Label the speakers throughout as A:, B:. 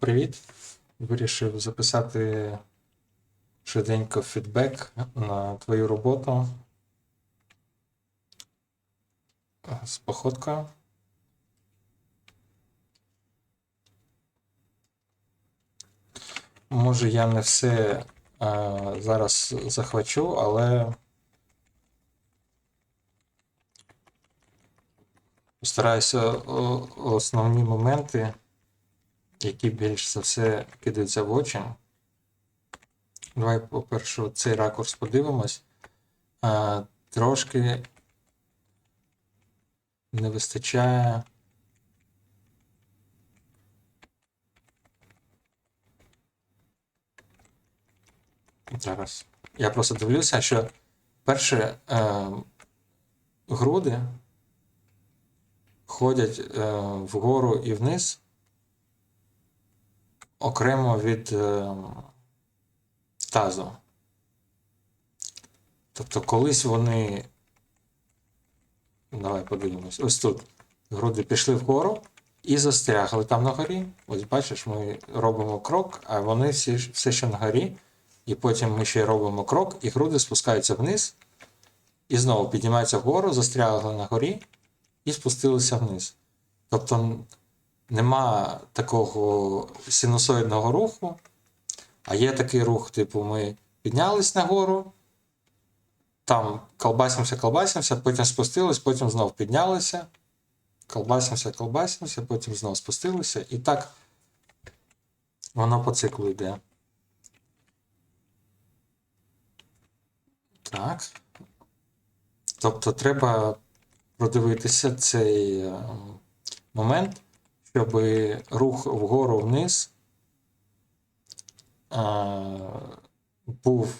A: Привіт. Вирішив записати швиденько фідбек на твою роботу з походкою. Може, я не все а, зараз захвачу, але постараюся основні моменти які більш за все кидаються в очі. Давай, по-перше, цей ракурс подивимось. А, трошки не вистачає. Зараз. Я просто дивлюся, що перше е, груди ходять е, вгору і вниз окремо від е, тазу. Тобто колись вони. Давай подивимось. Ось тут. Груди пішли вгору і застрягли там на горі. Ось бачиш, ми робимо крок, а вони всі, все ще на горі. І потім ми ще робимо крок, і груди спускаються вниз. І знову піднімаються вгору, застрягли на горі і спустилися вниз. Тобто нема такого синусоїдного руху, а є такий рух, типу, ми піднялись нагору, там колбасимося, колбасимося, потім спустились, потім знов піднялися, колбасимося, колбасимося, потім знов спустилися. І так воно по циклу йде. Так. Тобто треба продивитися цей е, момент щоб рух вгору-вниз а, був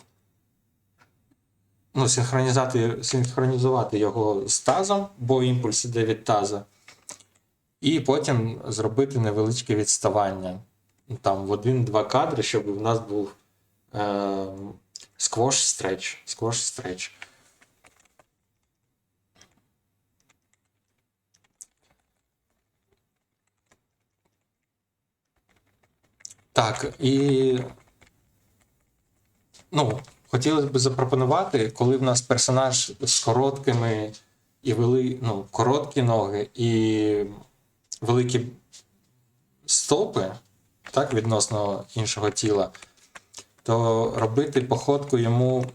A: ну, синхронізувати, синхронізувати його з тазом, бо імпульс іде від таза, і потім зробити невеличке відставання. Там в один-два кадри, щоб в нас був е, сквош стреч. Сквош стреч. Так, і ну, хотілося б запропонувати, коли в нас персонаж з короткими і вели, ну, короткі ноги і великі стопи, так, відносно іншого тіла, то робити походку йому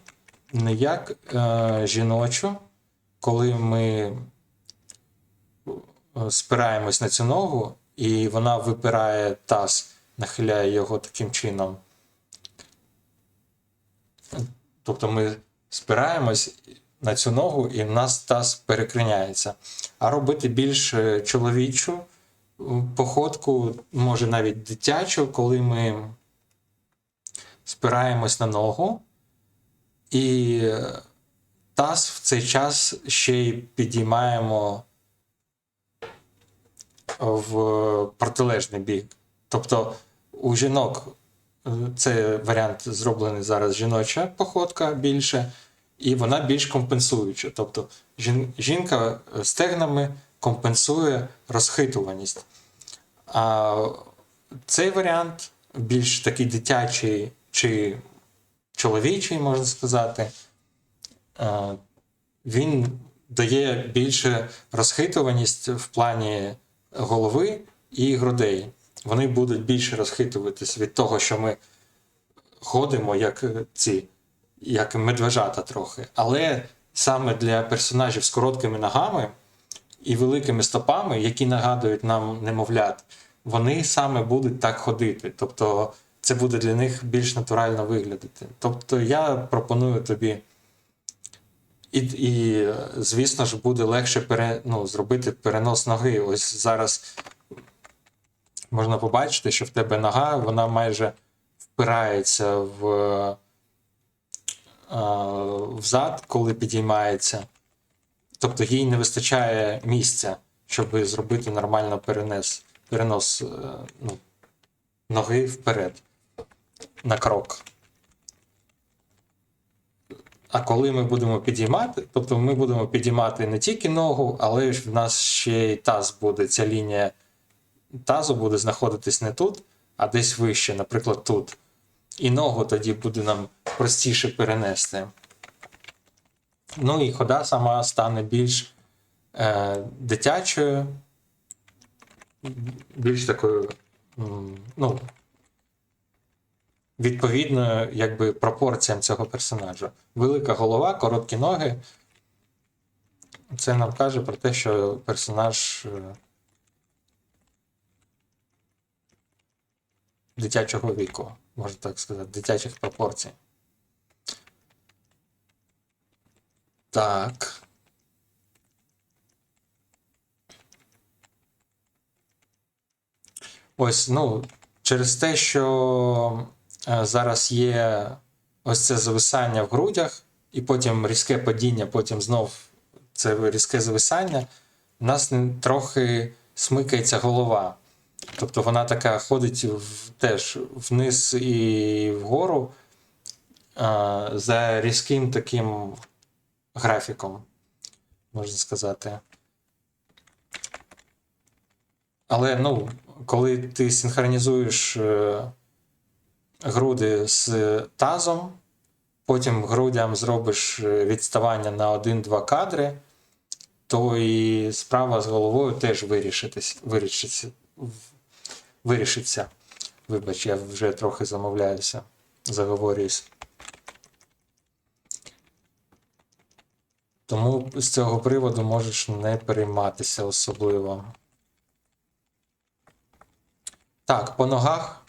A: не як е, жіночу, коли ми е, спираємось на цю ногу, і вона випирає таз нахиляє його таким чином. Тобто ми спираємось на цю ногу, і в нас таз перекриняється. А робити більш е, чоловічу е, походку, може навіть дитячу, коли ми спираємось на ногу, і е, таз в цей час ще й підіймаємо в протилежний бік. Тобто у жінок е, це варіант зроблений зараз жіноча походка більше, і вона більш компенсуюча. Тобто жінка е, стегнами компенсує розхитуваність. А цей варіант більш такий дитячий чи чоловічий, можна сказати, е, він дає більше розхитуваність в плані голови і грудей вони будуть більше розхитуватись від того, що ми ходимо як е, ці, як медвежата трохи. Але саме для персонажів з короткими ногами і великими стопами, які нагадують нам немовлят, вони саме будуть так ходити. Тобто це буде для них більш натурально виглядати. Тобто я пропоную тобі. І, і звісно ж, буде легше пере, ну, зробити перенос ноги. Ось зараз можна побачити, що в тебе нога вона майже впирається в, а, взад, коли підіймається. Тобто їй не вистачає місця, щоб зробити нормально перенес, перенос е, ну, ноги вперед на крок. А коли ми будемо підіймати, тобто ми будемо підіймати не тільки ногу, але ж в нас ще й таз буде, ця лінія тазу буде знаходитись не тут, а десь вище, наприклад, тут. І ногу тоді буде нам простіше перенести. Ну і хода сама стане більш е, дитячою, більш такою, ну, відповідною якби, пропорціям цього персонажа. Велика голова, короткі ноги. Це нам каже про те, що персонаж дитячого віку, можна так сказати, дитячих пропорцій. Так. Ось, ну, через те, що е, зараз є ось це зависання в грудях, і потім різке падіння, потім знов це різке зависання, у нас трохи смикається голова. Тобто вона така ходить в, теж вниз і вгору а, за різким таким графіком, можна сказати. Але ну, коли ти синхронізуєш е, груди з тазом, потім грудям зробиш е, відставання на 1-2 кадри, то і справа з головою теж вирішиться, вирішиться. Вибач, я вже трохи замовляюся, заговорююсь. Тому з цього приводу можеш не перейматися особливо. Так, по ногах.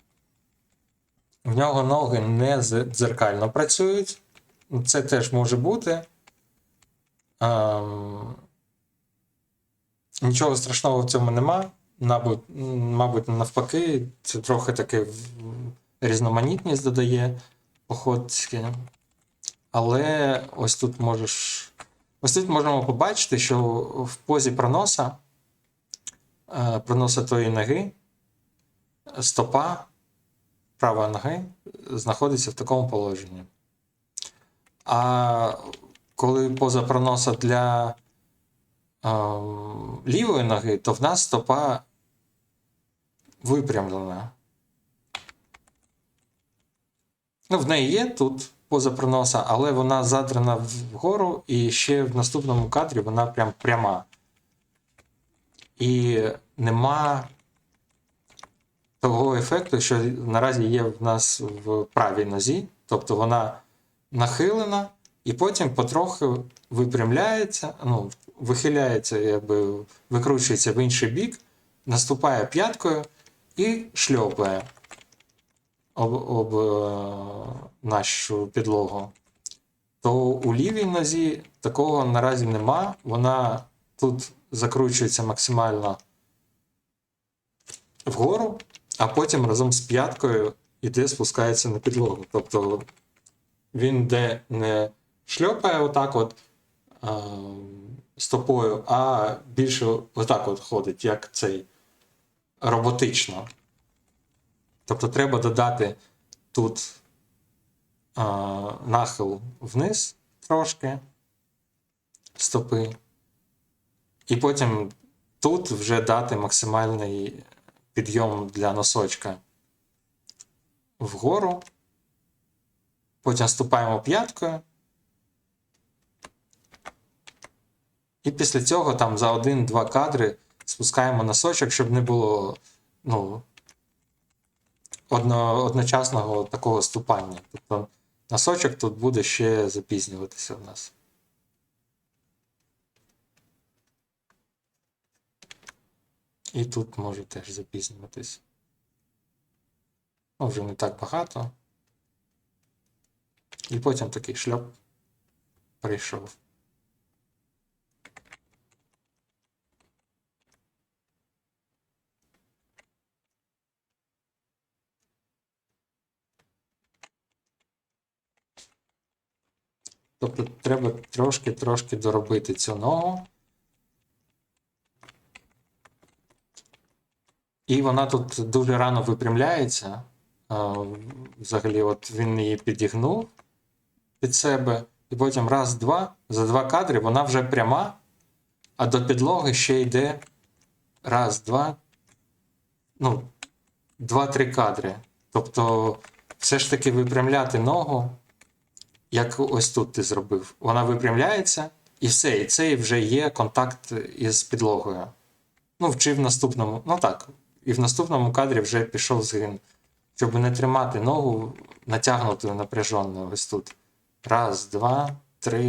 A: В нього ноги не дзеркально працюють. Це теж може бути. Ем, Нічого страшного в цьому нема. Мабуть, мабуть, навпаки, це трохи таке різноманітність додає походське. Але ось тут можеш. Ось тут можемо побачити, що в позі проноса, е, проноса тої ноги, стопа правої ноги знаходиться в такому положенні. А коли поза проноса для лівої ноги, то в нас стопа випрямлена. Ну, в неї є тут поза проноса, але вона задрана вгору, і ще в наступному кадрі вона прям пряма. І нема того ефекту, що наразі є в нас в правій нозі. Тобто вона нахилена, і потім потрохи випрямляється, ну, вихиляється, якби викручується в інший бік, наступає п'яткою і шльопає об, об е, нашу підлогу. То у лівій нозі такого наразі нема. Вона тут закручується максимально вгору, а потім разом з п'яткою іде спускається на підлогу. Тобто він де не шльопає отак от е, стопою, а більше отак от ходить, як цей роботично. Тобто треба додати тут е, нахил вниз трошки стопи, і потім тут вже дати максимальний підйом для носочка вгору. Потім ступаємо п'яткою. І після цього там за один-два кадри спускаємо носочок, щоб не було ну, одно, одночасного такого ступання. Тобто носочок тут буде ще запізнюватися в нас. І тут може теж запізнюватись. Ну, вже не так багато. І потім такий шльоп прийшов. Тобто треба трошки-трошки доробити цю ногу. І вона тут дуже рано випрямляється. Взагалі, от він її підігнув під себе, і потім раз-два, за два кадри вона вже пряма, а до підлоги ще йде раз, два. Ну, 2-3 кадри. Тобто, все ж таки випрямляти ногу, як ось тут ти зробив. Вона випрямляється, і все. І це вже є контакт із підлогою. Ну, чи в наступному, ну так, і в наступному кадрі вже пішов згин. Щоб не тримати ногу натягнутою напряженою ось тут. Раз, два, три.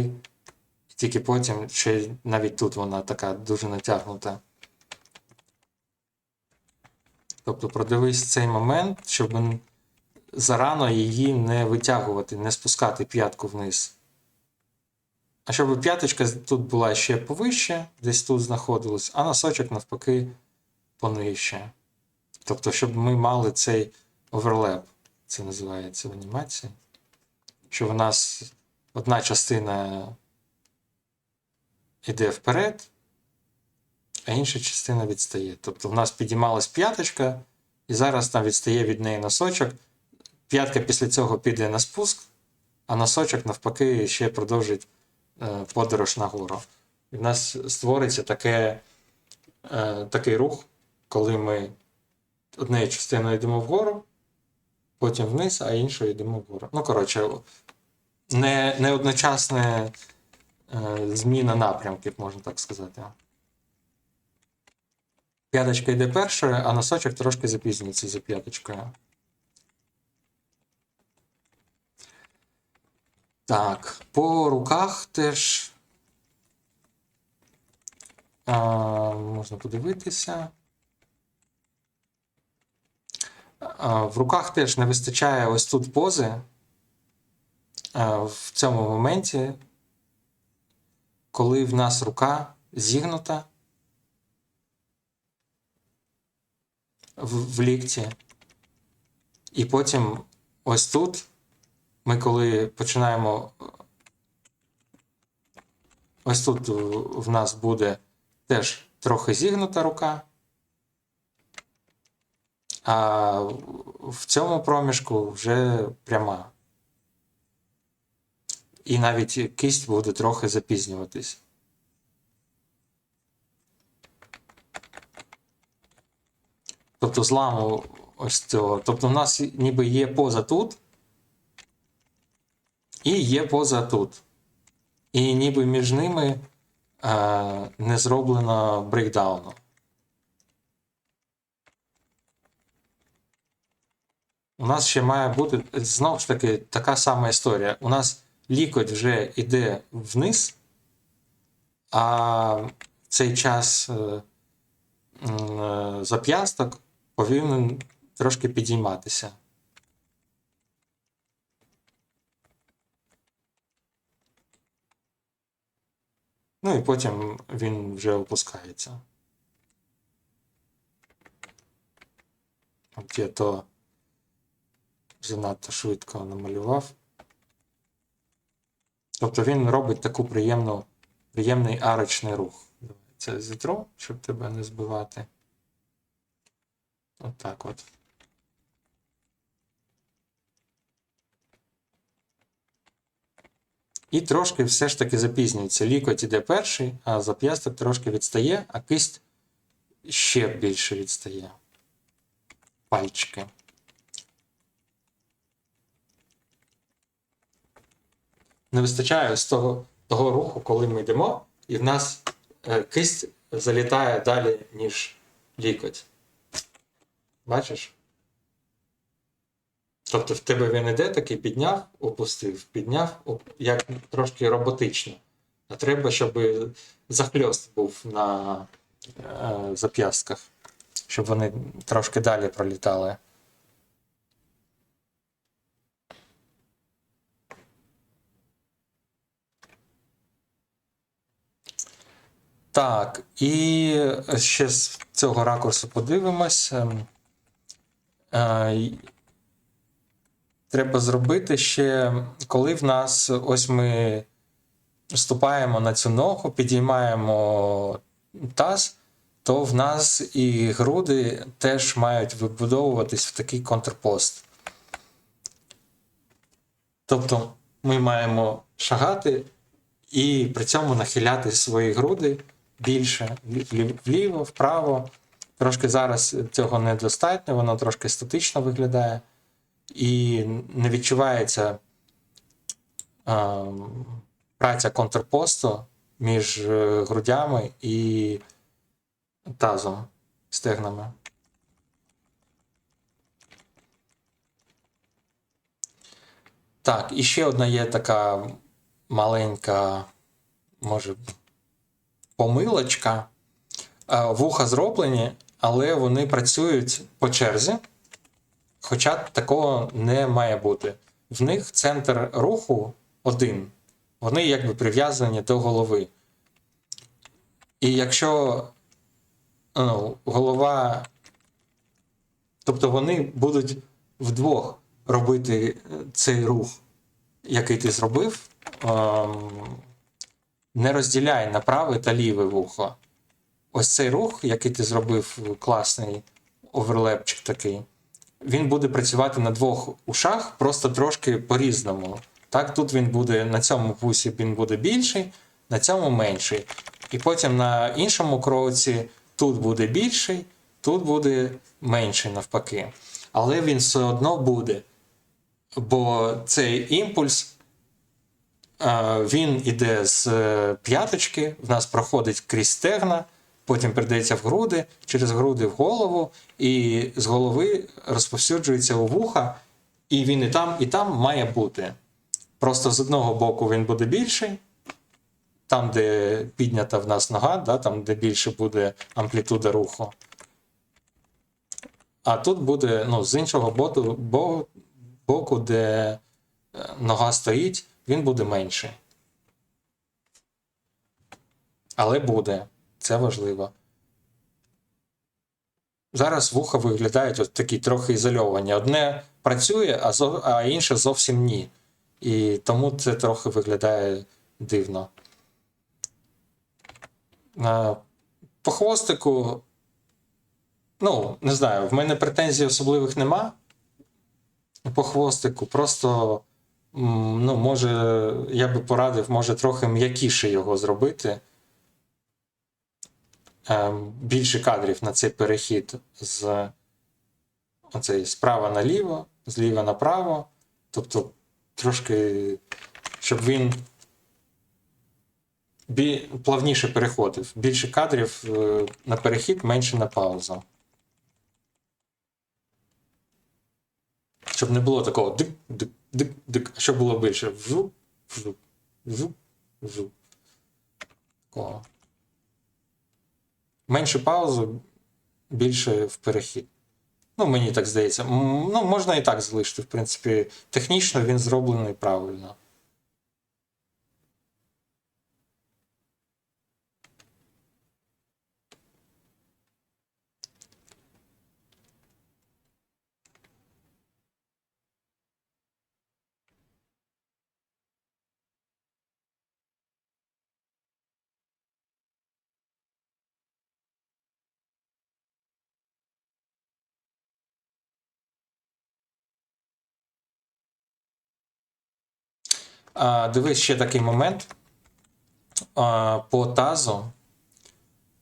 A: І тільки потім ще навіть тут вона така дуже натягнута. Тобто продивись цей момент, щоб зарано її не витягувати, не спускати п'ятку вниз. А щоб п'яточка тут була ще повище, десь тут знаходилась, а носочок навпаки понижче. Тобто, щоб ми мали цей оверлеп, це називається в анімації. Що в нас одна частина йде вперед, а інша частина відстає. Тобто в нас підіймалась п'яточка, і зараз там відстає від неї носочок. П'ятка після цього піде на спуск, а носочок навпаки ще продовжить е, подорож нагору. І в нас створиться таке, е, такий рух, коли ми однією частиною йдемо вгору, потім вниз, а іншою йдемо вгору. Ну, коротше, не, не одночасне е, зміна напрямків, можна так сказати. П'яточка йде першою, а носочок трошки запізнюється за п'яточкою. Так, по руках теж а, можна подивитися. А, в руках теж не вистачає ось тут пози. А, в цьому моменті, коли в нас рука зігнута в, в лікті, і потім ось тут ми коли починаємо. Ось тут в нас буде теж трохи зігнута рука. А в цьому проміжку вже пряма. І навіть кисть буде трохи запізнюватись. Тобто зламу ось цього. Тобто в нас ніби є поза тут. І є поза тут. І ніби між ними е, не зроблено брейкдауну. У нас ще має бути знову ж таки така сама історія. У нас лікоть вже йде вниз, а цей час е, е, зап'ясток повинен трошки підійматися. Ну і потім він вже опускається. От я то занадто швидко намалював. Тобто він робить таку приємну, приємний арочний рух. Це зітру, щоб тебе не збивати. От так от. І трошки все ж таки запізнюється. Лікоть іде перший, а зап'ясток трошки відстає, а кисть ще більше відстає. Пальчики. Не вистачає з того, того руху, коли ми йдемо, і в нас е, кисть залітає далі, ніж лікоть. Бачиш? Тобто в тебе він іде такий підняв, опустив, підняв, оп- як трошки роботично. А треба, щоб захльост був на е, зап'ястках, щоб вони трошки далі пролітали. Так, і ще з цього ракурсу подивимось. Е, Треба зробити ще, коли в нас ось ми вступаємо на цю ногу, підіймаємо таз, то в нас і груди теж мають вибудовуватись в такий контрпост. Тобто ми маємо шагати і при цьому нахиляти свої груди більше вліво, вправо. Трошки зараз цього недостатньо, воно трошки статично виглядає і не відчувається а, праця контрпосту між е, грудями і тазом, стегнами. Так, і ще одна є така маленька, може, помилочка. Вуха зроблені, але вони працюють по черзі. Хоча такого не має бути. В них центр руху один. Вони якби прив'язані до голови. І якщо ну, голова. Тобто вони будуть вдвох робити цей рух, який ти зробив, ем, не розділяй на праве та ліве вухо. Ось цей рух, який ти зробив, класний оверлепчик такий, він буде працювати на двох ушах, просто трошки по-різному. Так, тут він буде на цьому вусі він буде більший, на цьому менший. І потім на іншому кроці тут буде більший, тут буде менший навпаки. Але він все одно буде. Бо цей імпульс він іде з е, п'яточки, в нас проходить крізь стегна, потім передається в груди, через груди в голову, і з голови розповсюджується у вуха, і він і там, і там має бути. Просто з одного боку він буде більший, там, де піднята в нас нога, да, там, де більше буде амплітуда руху. А тут буде ну, з іншого боку, бо- боку, де е, нога стоїть, він буде менший. Але буде. Це важливо. Зараз вуха виглядають от такі трохи ізольовані. Одне працює, а, зо- а інше зовсім ні. І тому це трохи виглядає дивно. По хвостику, ну, не знаю, в мене претензій особливих нема. По хвостику, просто, ну, може, я би порадив, може, трохи м'якіше його зробити. Ем, Більше кадрів на цей перехід з оцей справа наліво, зліва направо. Тобто трошки, щоб він бі... плавніше переходив. Більше кадрів е, на перехід, менше на паузу. Щоб не було такого дик, дик, дик, дик, а щоб було більше вжуп, вжуп, вжуп, вжуп. Такого. Менше паузу, більше в перехід. Ну, мені так здається. Ну, можна і так залишити. В принципі, технічно він зроблений правильно. А, дивись ще такий момент. А, по тазу.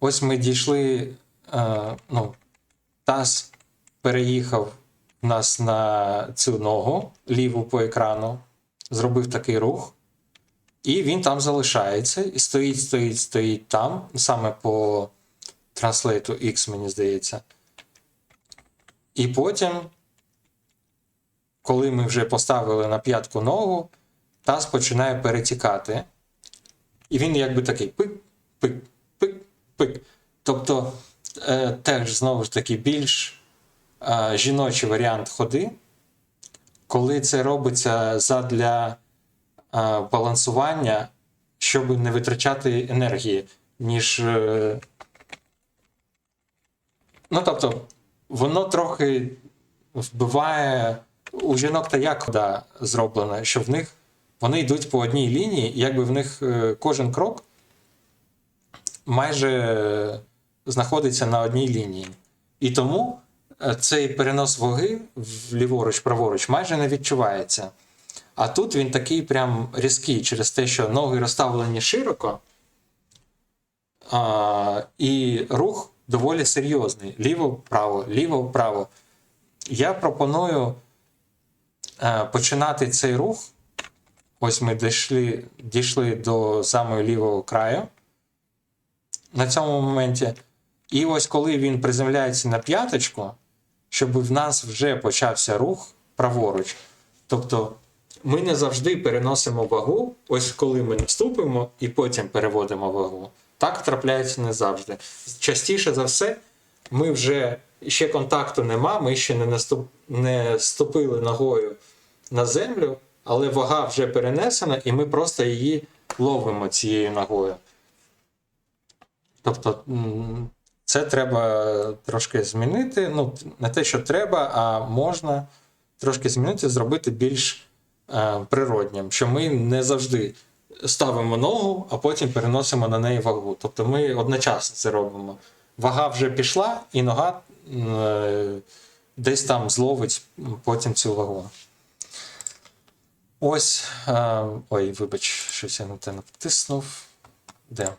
A: Ось ми дійшли. А, ну, таз переїхав нас на цю ногу ліву по екрану, зробив такий рух. І він там залишається. І стоїть, стоїть, стоїть там, саме по транслейту X, мені здається. І потім, коли ми вже поставили на п'ятку ногу, таз починає перетікати. І він якби такий пик, пик, пик, пик. Тобто е, теж знову ж таки більш е, жіночий варіант ходи, коли це робиться задля е, балансування, щоб не витрачати енергії, ніж. Е, ну, тобто, воно трохи вбиває у жінок та як хода зроблена, що в них вони йдуть по одній лінії, і якби в них е, кожен крок майже знаходиться на одній лінії. І тому е, цей перенос ваги ліворуч, праворуч майже не відчувається. А тут він такий прям різкий через те, що ноги розставлені широко, а, і рух доволі серйозний. Ліво-право, ліво-право. Я пропоную е, починати цей рух. Ось ми дійшли, дійшли до самого лівого краю на цьому моменті. І ось коли він приземляється на п'яточку, щоб в нас вже почався рух праворуч. Тобто ми не завжди переносимо вагу, ось коли ми наступимо і потім переводимо вагу. Так трапляється не завжди. Частіше за все, ми вже ще контакту нема, ми ще не, наступ, не ступили ногою на землю, але вага вже перенесена, і ми просто її ловимо цією ногою. Тобто це треба трошки змінити. Ну, не те, що треба, а можна трошки змінити, зробити більш е, природнім, що ми не завжди ставимо ногу, а потім переносимо на неї вагу. Тобто ми одночасно це робимо. Вага вже пішла, і нога е, десь там зловить потім цю вагу. Ось. Е, ой, вибач, щось я на те натиснув. Де?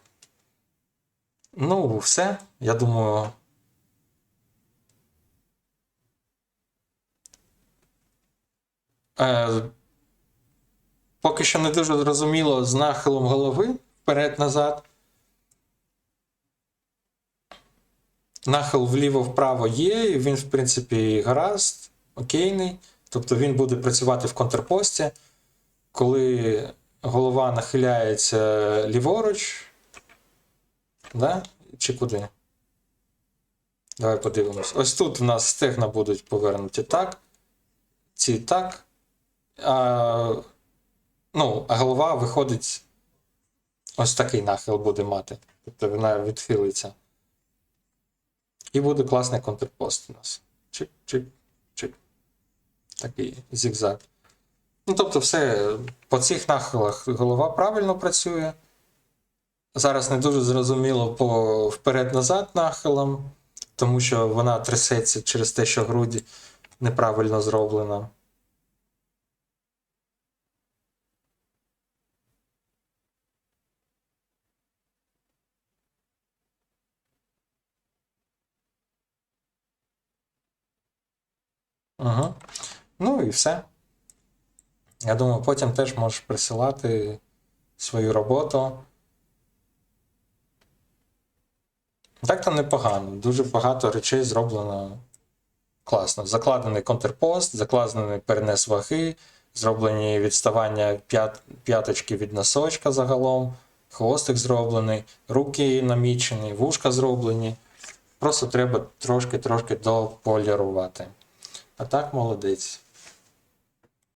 A: Ну, все. Я думаю. Е, поки що не дуже зрозуміло з нахилом голови вперед-назад. Нахил вліво-вправо є, і він, в принципі, гаразд, окейний. Тобто він буде працювати в контрпості. Коли голова нахиляється ліворуч, Да? Чи куди? Давай подивимось. Ось тут в нас стегна будуть повернуті так. Ці так. А, ну, а голова виходить. Ось такий нахил буде мати. Тобто вона відхилиться. І буде класний контрпост у нас. Чик, чик, чик. Такий зігзаг. Ну, тобто, все, по цих нахилах голова правильно працює. Зараз не дуже зрозуміло по вперед-назад нахилам, тому що вона трясеться через те, що груді неправильно зроблена. Угу. Ну і все. Я думаю, потім теж можеш присилати свою роботу. Так то непогано. Дуже багато речей зроблено класно. Закладений контрпост, закладений перенес ваги, зроблені відставання п'яточки від носочка загалом, хвостик зроблений, руки намічені, вушка зроблені. Просто треба трошки-трошки дополірувати. А так молодець.